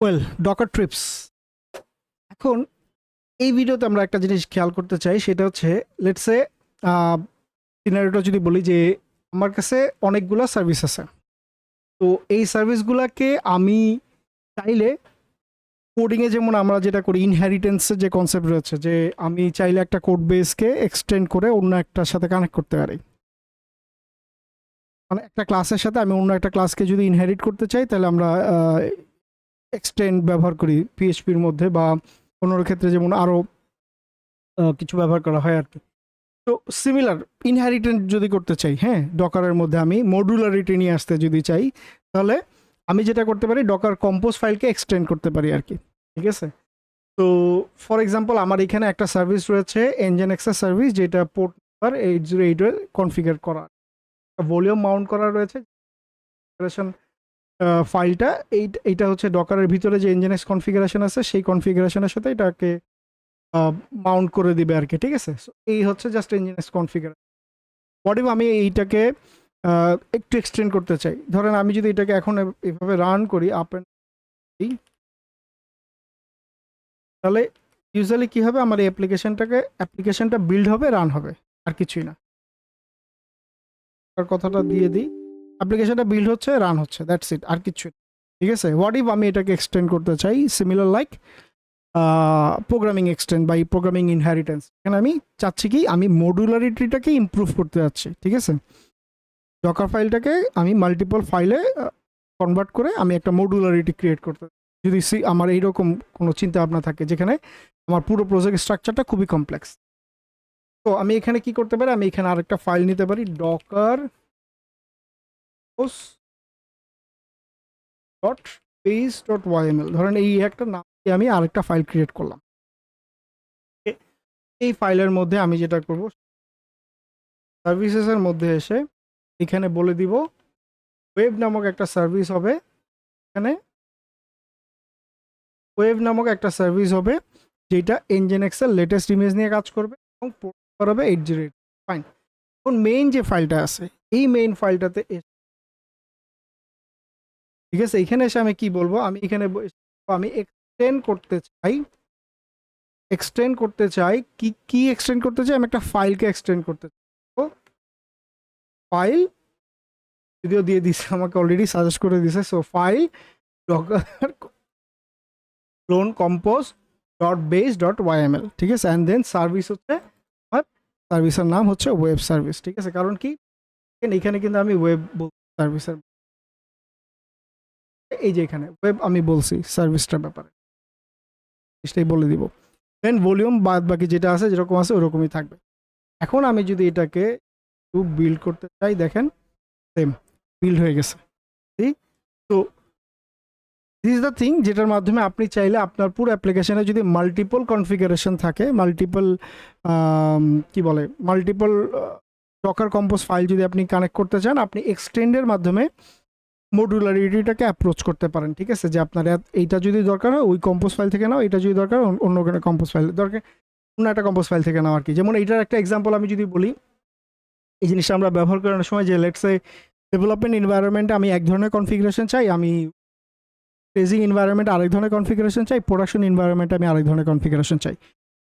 Well Docker TRIPS এখন এই ভিডিওতে আমরা একটা জিনিস খেয়াল করতে চাই, সেটা হচ্ছে লেটসে সিনারিটা যদি বলি যে আমার কাছে অনেকগুলো সার্ভিস আছে। তো এই সার্ভিসগুলোকে আমি চাইলে কোডিংয়ে যেমন আমরা যেটা করি ইনহেরিটেন্সের যে কনসেপ্ট রয়েছে, যে আমি চাইলে একটা কোড বেসকে এক্সটেন্ড করে অন্য একটার সাথে কানেক্ট করতে পারি। মানে একটা ক্লাসের সাথে আমি অন্য একটা ক্লাসকে যদি ইনহেরিট করতে চাই, তাহলে আমরা এক্সটেন্ড ব্যবহার করি পিএইচপির মধ্যে বা অন্যর ক্ষেত্রে যেমন আরও কিছু ব্যবহার করা হয় আর কি। তো সিমিলার ইনহেরিটেন্ট যদি করতে চাই হ্যাঁ ডকারের মধ্যে আমি মডুলারিটি নিয়ে আসতে যদি চাই, তাহলে আমি যেটা করতে পারি ডকার কম্পোজ ফাইলকে এক্সটেন্ড করতে পারি আর কি, ঠিক আছে? তো ফর এক্সাম্পল আমার এখানে একটা সার্ভিস রয়েছে এনজেন এক্সেস সার্ভিস যেটা port number eight zero eight configure করা। ভলিউম মাউন্ট করা রয়েছে। ফাইলটা। এই, এইটা হচ্ছে ডকারের ভিতরে যে ইঞ্জিনেক্স কনফিগারেশন আছে, সেই কনফিগারেশনের সাথে এটাকে মাউন্ট করে দিবে আর কি, ঠিক আছে? এই হচ্ছে জাস্ট ইঞ্জিনেক্স কনফিগারেশন হোয়াট আমি এইটাকে একটু এক্সটেন্ড করতে চাই? ধরেন আমি যদি এটাকে এখন এভ- এভাবে রান করি আপ অ্যান্ড তাহলে ইউজুয়ালি কী হবে? আমার এই অ্যাপ্লিকেশনটাকে অ্যাপ্লিকেশনটা বিল্ড হবে রান হবে, আর কিছুই না। কথাটা দিয়ে দিই। অ্যাপ্লিকেশনটা বিল্ড হচ্ছে রান হচ্ছে দ্যাটস ইট আর কিছু ঠিক আছে? হোয়াট ইফ আমি এটাকে এক্সটেন্ড করতে চাই সিমিলার লাইক প্রোগ্রামিং এক্সটেন্ড বা প্রোগ্রামিং ইনহেরিটেন্স এখানে আমি চাচ্ছি কি, আমি মডুলারিটিটাকে ইমপ্রুভ করতে যাচ্ছি, ঠিক আছে? ডকার ফাইলটাকে আমি মাল্টিপল ফাইলে কনভার্ট করে আমি একটা মডুলারিটি ক্রিয়েট করতে যদি সি, আমার এইরকম কোনো চিন্তা ভাবনা থাকে যেখানে আমার পুরো প্রজেক্ট স্ট্রাকচারটা খুবই কমপ্লেক্স তো আমি এখানে কি করতে পারি? আমি এখানে আরেকটা ফাইল নিতে পারি docker dot page dot YML ধরেন এই একটা নাম দিয়ে আমি আরেকটা ফাইল ক্রিয়েট করলাম। এই ফাইলের মধ্যে আমি যেটা করব সার্ভিসেসের মধ্যে এসে এখানে বলে দিব ওয়েব নামক একটা সার্ভিস হবে, এখানে ওয়েব নামক একটা সার্ভিস হবে, যেটা এনজেনেক্সের লেটেস্ট ইমেজ নিয়ে কাজ করবে এবং করাবে এইট জিরো এইট ফাইন এখন মেইন যে ফাইলটা আছে, এই মেইন ফাইলটাতে ঠিক আছে? এখানে এসে আমি কি বলব? আমি এখানে আমি এক্সটেন্ড করতে চাই। এক্সটেন্ড করতে চাই। কি কি এক্সটেন্ড করতে চাই? আমি একটা ফাইলকে এক্সটেন্ড করতে চাই। ফাইল যদিও দিয়ে দিছে, আমাকে অলরেডি সাজেস্ট করে দিছে। So file docker clone compose dot base dot YML ঠিক আছে? অ্যান্ড দেন সার্ভিস হচ্ছে আমার সার্ভিসের নাম হচ্ছে ওয়েব সার্ভিস ঠিক আছে? কারণ কি? এখানে কিন্তু আমি ওয়েব সার্ভিসের এই যে এখানে ওয়েব আমি বলছি সার্ভিসটার ব্যাপারে। জিনিসটাই বলে দিব। দেন ভলিউম বাদ বাকি যেটা আছে, যেরকম আছে, ওরকমই থাকবে। এখন আমি যদি এটাকে একটু বিল্ড করতে চাই, দেখেন সেম বিল্ড হয়ে গেছে। তো দিস ইজ দ্য থিং যেটার মাধ্যমে আপনি চাইলে আপনার পুরো অ্যাপ্লিকেশনে যদি মাল্টিপল কনফিগারেশন থাকে মাল্টিপল কি বলে মাল্টিপল ডকার কম্পোজ ফাইল যদি আপনি কানেক্ট করতে চান, আপনি এক্সটেন্ডের মাধ্যমে মডুলারিটিটাকে অ্যাপ্রোচ করতে পারেন, ঠিক আছে? যে আপনার এইটা যদি দরকার হয়, ওই কম্পোজ ফাইল থেকে নাও এটা যদি দরকার অন্য- কোনো কম্পোজ ফাইল দরকার, অন্য একটা কম্পোজ ফাইল থেকে নাও আর কি। যেমন এইটার একটা এক্সাম্পল আমি যদি বলি, এই জিনিসটা আমরা ব্যবহার করার সময় যে লেটসে ডেভেলপমেন্ট এনভায়রনমেন্টে আমি এক ধরনের কনফিগারেশন চাই, আমি ট্রেজিং এনভায়রনমেন্ট আরেক ধরনের কনফিগারেশন চাই প্রোডাকশন এনভায়রনমেন্টে আমি আরেক ধরনের কনফিগারেশন চাই।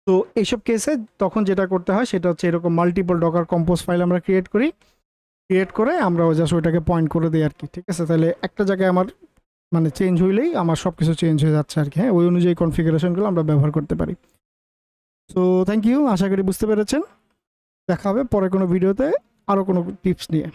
তো এইসব কেসে তখন যেটা করতে হয়, সেটা হচ্ছে এরকম মাল্টিপল ডকার কম্পোজ ফাইল আমরা ক্রিয়েট করি। ক্রিয়েট করে আমরা জাস্ট ওইটাকে পয়েন্ট করে দিই আর কি ঠিক আছে? তাহলে একটা জায়গায় আমার মানে চেঞ্জ হইলেই আমার সব কিছু চেঞ্জ হয়ে যাচ্ছে আর কি হ্যাঁ? ওই অনুযায়ী কনফিগারেশনগুলো আমরা ব্যবহার করতে পারি। সো থ্যাংক ইউ আশা করি বুঝতে পেরেছেন। দেখা হবে পরে কোনো ভিডিওতে আরও কোনো টিপস নিয়ে।